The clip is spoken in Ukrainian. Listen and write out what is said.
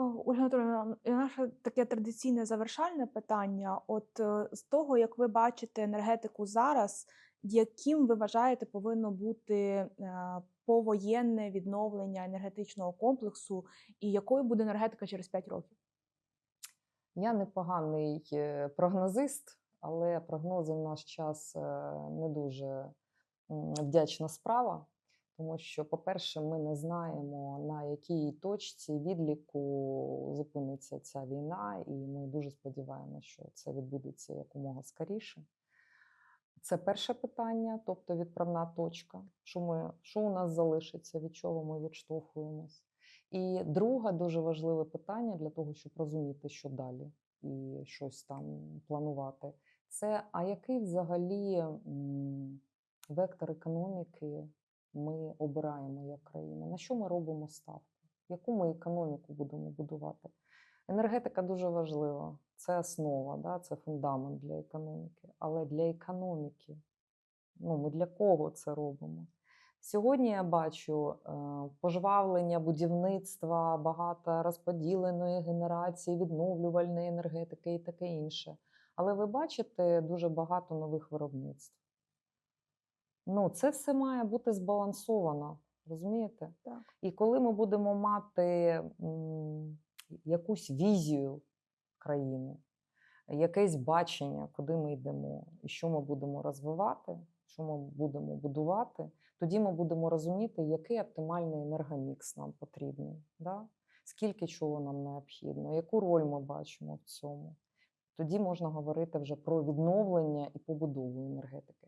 О, Ольга Анатоліївна, і наше таке традиційне завершальне питання. От е, з того, як ви бачите енергетику зараз, яким ви вважаєте повинно бути е, повоєнне відновлення енергетичного комплексу, і якою буде енергетика через 5 років? Я непоганий е, прогнозист, але прогнози в наш час е, не дуже вдячна справа. Тому що, по-перше, ми не знаємо, на якій точці відліку зупиниться ця війна, і ми дуже сподіваємося, що це відбудеться якомога скоріше. Це перше питання, тобто відправна точка. Що, ми, що у нас залишиться, від чого ми відштовхуємось. І друге дуже важливе питання для того, щоб розуміти, що далі і щось там планувати. Це а який взагалі вектор економіки ми обираємо як країна? На що ми робимо ставку? Яку ми економіку будемо будувати? Енергетика дуже важлива, це основа, да? це фундамент для економіки. Але для економіки, ну ми для кого це робимо? Сьогодні я бачу е, пожвавлення будівництва, багато розподіленої генерації, відновлювальної енергетики і таке інше. Але ви бачите дуже багато нових виробництв. Ну, це все має бути збалансовано, розумієте? Так. І коли ми будемо мати м, якусь візію країни, якесь бачення, куди ми йдемо, і що ми будемо розвивати, що ми будемо будувати, тоді ми будемо розуміти, який оптимальний енергомікс нам потрібний, да? скільки чого нам необхідно, яку роль ми бачимо в цьому. Тоді можна говорити вже про відновлення і побудову енергетики.